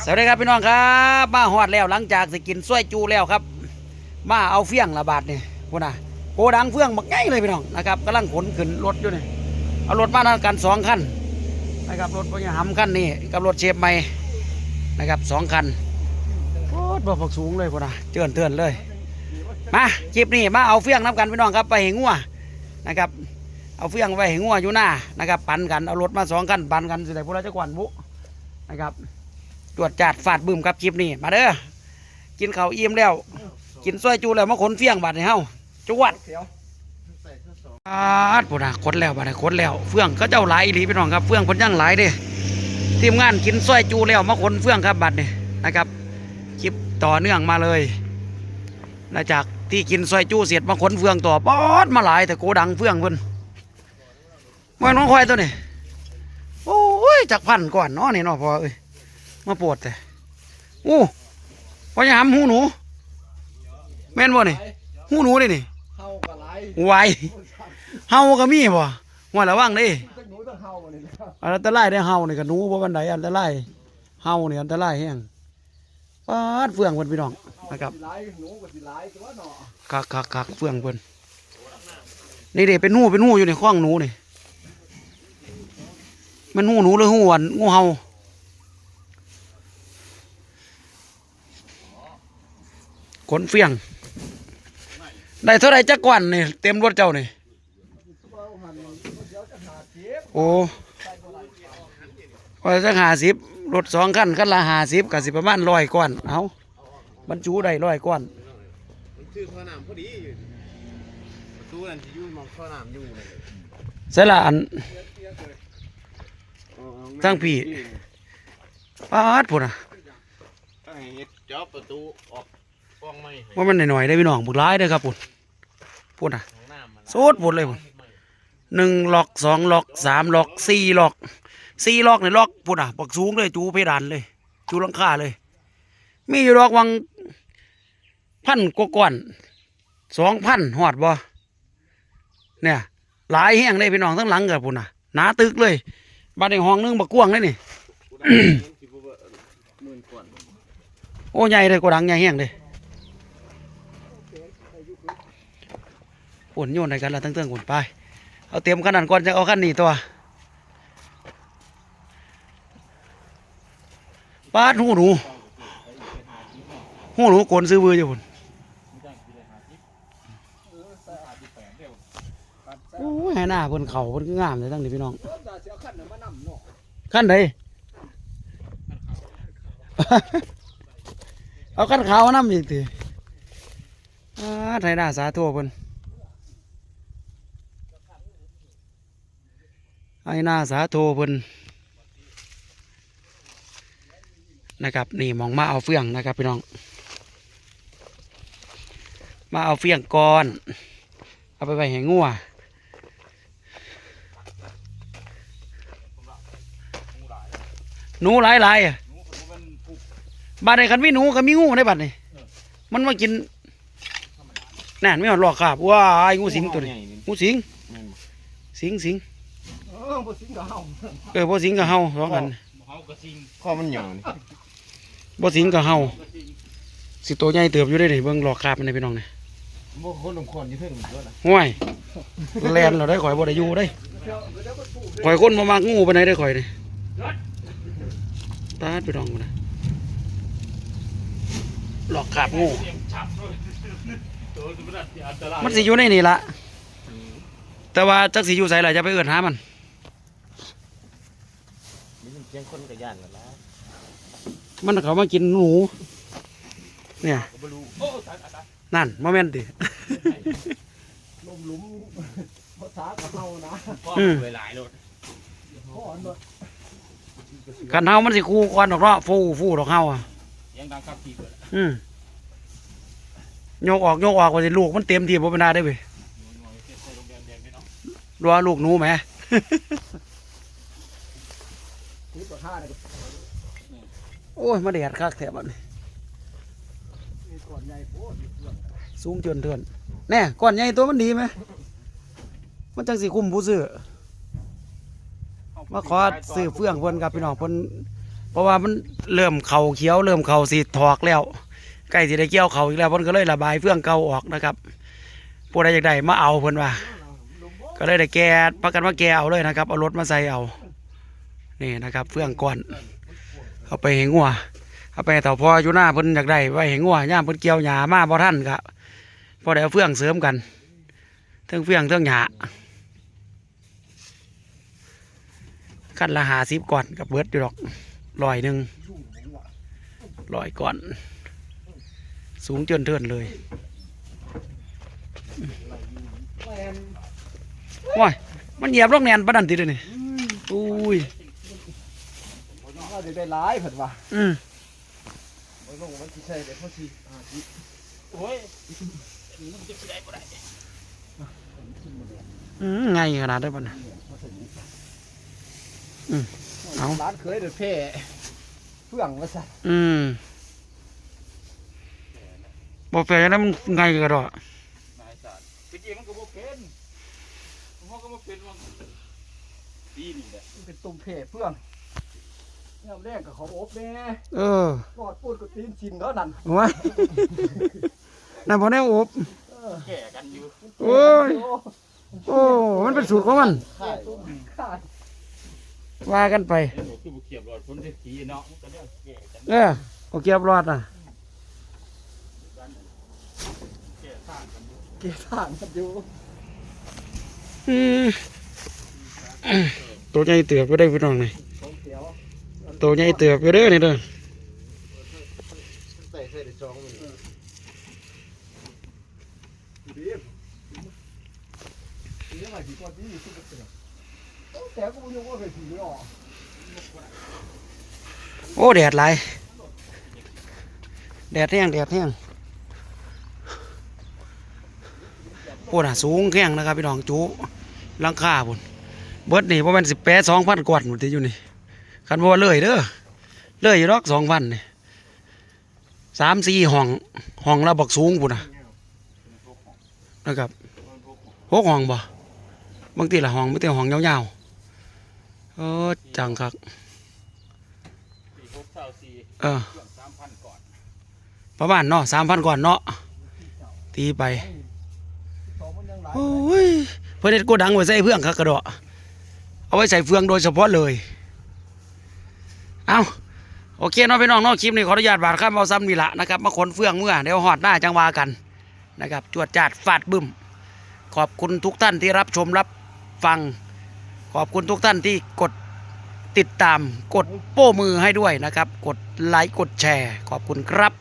สวัสดีครับพี่น้องครับ มาฮอดแล้วหลังจากสกินส้วยจูแล้วครับ มาเอาเฟี้ยงระบาดนี่พุ่นน่ะโกดังเฟื่องบักใหญ่เลยพี่น้องนะครับกำลังขนขึ้นรถอยู่นี่เอารถมาทำกันสองคันนะครับรถพญาหำคันนี้กับรถเชฟใหม่นะครับสองคันโอ้บ่บักสูงเลยพุ่นน่ะเจือนเตือนเลยมาคลิปนี้มาเอาเฟี้ยงน้ำกันพี่น้องครับไปเหงัวนะครับเอาเฟี้ยงไว้เหงัวอยู่หน้านะครับปันกันเอารถมาสองคันปันกันสิได้พวกเราจะกวนบุนะครับ ตรวจจัดฟาดบึ้มครับคลิปนี้มาเด้อกินข้าวอิ่มแล้ว กินซอยจูแล้วมาขนเฟี้ยงบาดให้เฮาจวดอาดปุ่นอะขนแล้วบาดนี้ขนแล้วเฟื่องก็เจ้าหลายอีหลีพี่น้องครับเฟื่องคนยังหลายเด้ทีมงานกินซอยจูแล้วมาขนเฟื่องครับบาดนี้นะครับคลิปต่อเนื่องมาเลยหลังจากที่กินซอยจูเสร็จมาขนเฟื่องต่อป๊อดมาหลายแต่โกดังเฟื่องเพิ่นมันน้องควายตัวนี้โอ้ยจักพันก่อนเนาะนี่เนาะพอเอ้ย มาปวดแต่อู้พอจะหำหูหนู แม่นบ่นี่หูหนูนี่นี่เฮากับไรไวเฮาก็มีบ่ว่าระวังเด้ตั้งหนูตั้งเฮาเลยนะอันตรายได้เฮานี่ก็หนูบ่ปานใดอันตรายเฮานี่อันตรายแฮงปาดเฟืองเพิ่นพี่น้องนะครับสิไรหนูกับสิไรตัวเนาะคักคักคักเฟืองเพิ่นนี่เด้เป็นหูเป็นหูอยู่ในข้องหนูนี่มันหูหนูหรือหูอันงูเห่า ขนเฟียง ได้เท่าไรจักกวันนี่เต็มรถเจ้านี่ว่าหันเดี๋ยวจะหาเจ็บโอ้ว่าจะหาสิบรถสองคันคันละหาสิบกับสิประมาณร้อยก้อนเอาบรรจุได้ร้อยก้อนมันชื่อข้าวหนามพอดีอยู่ประตูนั่นที่อยู่มองข้าวหนามอยู่เลยเสร็จละอันเอาเอาทั้งพี่ปาดพุ่นอะตั้งให้เฮ็ดจอบประตูออก กล้องไม่ให้ว่ามันหน่อยๆได้อพี่น้องบุกร้ายเด้อครับพุ่นพุ่นอะของน้ำมันโซดพุ่นเลยพุ่นหนึ่งล็อกสองล็อกสามล็อกสี่ล็อกสี่ล็อกในล็อกพุ่นอะปักสูงเลยจูเพดานเลย จูหลังคาเลย มีอยู่ล็อกวังพันกว่าก้อนสองพันหอดบ่เนี่ย หลายแห้งเลยพี่น้องทั้งหลังกับพุ่นอะหนาตึกเลยบ้านในห้องนึงบักกว้างเลยนี่กูได้เงินสิบกว่าหมื่นก่อนโอ้ใหญ่เลยกว่าดังใหญ่แห้งเลย ปุ่นโยนในกันละตั้งเตื้องปุ่นไปเอาเตรียมขนาดก่อนจะเอาขั้นนี้ตัวปาดหูหนูหูหนูโกนซื้อเบืออยู่ปุ่นโอ้ยหน้าเพิ่นเขาเพิ่นงามเลยตั้งนี้พี่น้องขั้นน่ะมานเอาขั้นขาวมาน้ำอีกทีอ่าไทยหน้าสาธุเพิ่น ไอ้หน้าสาธุเพิ่นนะครับนี่มองมาเอาเฟื่องนะครับพี่น้อง มาเอาเฟื่องก่อน เอาไปไว้ให้งัวหนูหลายหลายๆอะบ้านในคันมีหนูก็มีงูในบ้านนี่มันมากินนั่นไม่หอดหลอกครับว้ายงูสิงตัวนี้งูสิงสิงสิงเออบ่สิงกับเฮาเออบ่สิงกับเฮาสองกันข้อมันหย่อนนี่บ่สิงกับเฮาสิตัวใหญ่เติบอยู่ได้นี่เบิ่งหลอกคาบมันในพี่น้องนี่บ่คนลงคนอยู่เทึ่งด้วยนะห่วยแลนเราได้ข่อยบ่ได้อยู่ได้ข่อยคนมามักงูไปไหนได้ข่อยนี่ตาดไปน้องมันนะหลอกคาบงูมันสิอยู่ในนี่ละแต่ว่าจักสิอยู่ไสล่ะจะไปเอื้อนหามันมีเสี ยงคนกับย่านกันแล้วมันเขามากินหนู เนี่ย ก็บ่รู้นั่นโมเมนต์ดิ ลมหลุมภาษากับเฮานะพ่ออืมเคยหลายรถพ่ออันเนาะกันเฮามันสิคู่ก่อนดอกเนาะฟูฟูดอกเฮาอะยังดังครับพี่เกิดอืมโยกออกโยกออกว่าสิลูกมันเต็มที่บ่เป็นได้ได้อเว้ยใส่โรงแรมแดงเนาะรัวลูกหนูแหม สิบกว่าค่าเนี่ยโอ้ย มาแดดคักแถบบนี้มีก่อนใหญ่โพดมีเพื่อนสูงเจินเทินแน่ก้อนใหญ่ตัวมันดีไหม มันจังสิคุ้มผู้ซื้อ มาขอซื้อเฟื่องเพิ่นกับพี่น้องเพิ่นเพราะว่ามันเริ่มเข่าเขียวเริ่มเข่าสีถอกแล้วใกล้สิได้เกี่ยวเข่าอีกแล้วเพิ่นก็เลยระบายเฟื่องเก่าออกนะครับผู้ใดอยากได้มาเอาเพิ่นว่า ก็เลยได้แกพักกันว่าแกเอาเลยนะครับเอารถมาใส่เอา นี่นะครับเฟื่องก่อนเอาไปเหงงัวเอาไปให้เต่าพ่ออยู่หน้าเพิ่นอยากได้ไว้เหงงัวย่ามเพิ่นเกี่ยวหญ้ามาบ่ทันครับพอได้เอาเฟื่องเสริมกันเทั้งเฟื่องเทั้งหญ้าขั้นละหาสิบก่อนกับเบิร์ดอยู่ดอกลอยหนึ่งลอยก่อน สูงเจินเทินเลยว้ายมันเหยียบลงแนนปะนันติเดยวนี่อุ้ย ว่าจะได้หลายเพิ่นว่าอืมบ่ลงมันสิใช่เดี๋ยวเขาสิอ่าสิโอ้ยอืมไงขนาดได้ปะนะอืมเอาร้านเคยเดือดเพ่เพื่องว่าซั่นอืมบอกแฟนนั้นมันไงกันดอกนายสารตะกี้มันก็บ่เป็นมันก็บ่เป็นว่าปีนี่แหละมันเป็นตุ่มเพ่เพื่อง ยามแรกก็เขาอบแน่เออกอดปูดก็ตีนชินเนาะนั่นว้ายนั่นพอแน่อบเออแก่กันอยู่โอ้ยโอ้ มันเป็นสูตรของมันข่ายตุ่มข่ายว่ากันไปเดี๋ยวคือบ่เขียบรอดพ้นเศรษฐีเนาะมันก็เรื่องแก่กันเออโอเกียบรอดอะแก่สร้างกันอยู่เกี่ยวทางกันอยู่อืมตัวใหญ่เตือบไปได้พี่น้องนี่สองเขียว ตัวใหญ่เตือบไปเด้อนี่เด้อใส่ใส่ได้จองมันดีดีอะไรดีกว่าดีสุดเลยแต่กูยังว่าเคยถือโอ้แดดหลแดดแห้งแดดแห้งโอ้น่ะสูงแข้งนะครับพี่น้องจูลังคาพุ่นเบิดนี่ประมาณสิบแปดสองพันกว่าหมดที่อยู่นี่ คันบ่ว่าเลยเด้อเลยอยู่ดอกสองพันนี่สามสี่ห้องห้องละบักสูงพุ่นนะนะครับหกห้องบ่บางทีละห้องไม่แต่ห้องยาวๆเออจังคร้าสี่เออประมาณเนาะสามพันก่อนเนาะตีไปโอ้ยเพื่อนเด็ดโกดังไว้ใส่เพื่องคักกระโดดเอาไว้ใส่เฟืองโดยเฉพาะเลย เอาโอเคเนาะพี่น้องนาะคลิปนี้ขออนุญาตบาดข้ามเอาซ้ำนี่ละนะครับมาขนเฟืองเมื่อเดี๋ยวหอดหน้าจังวากันนะครับจวดจาดฟาดบึ้ม ขอบคุณทุกท่านที่รับชมรับฟัง ขอบคุณทุกท่านที่กดติดตามกดโป้มือให้ด้วยนะครับ กดไลค์กดแชร์ ขอบคุณครับ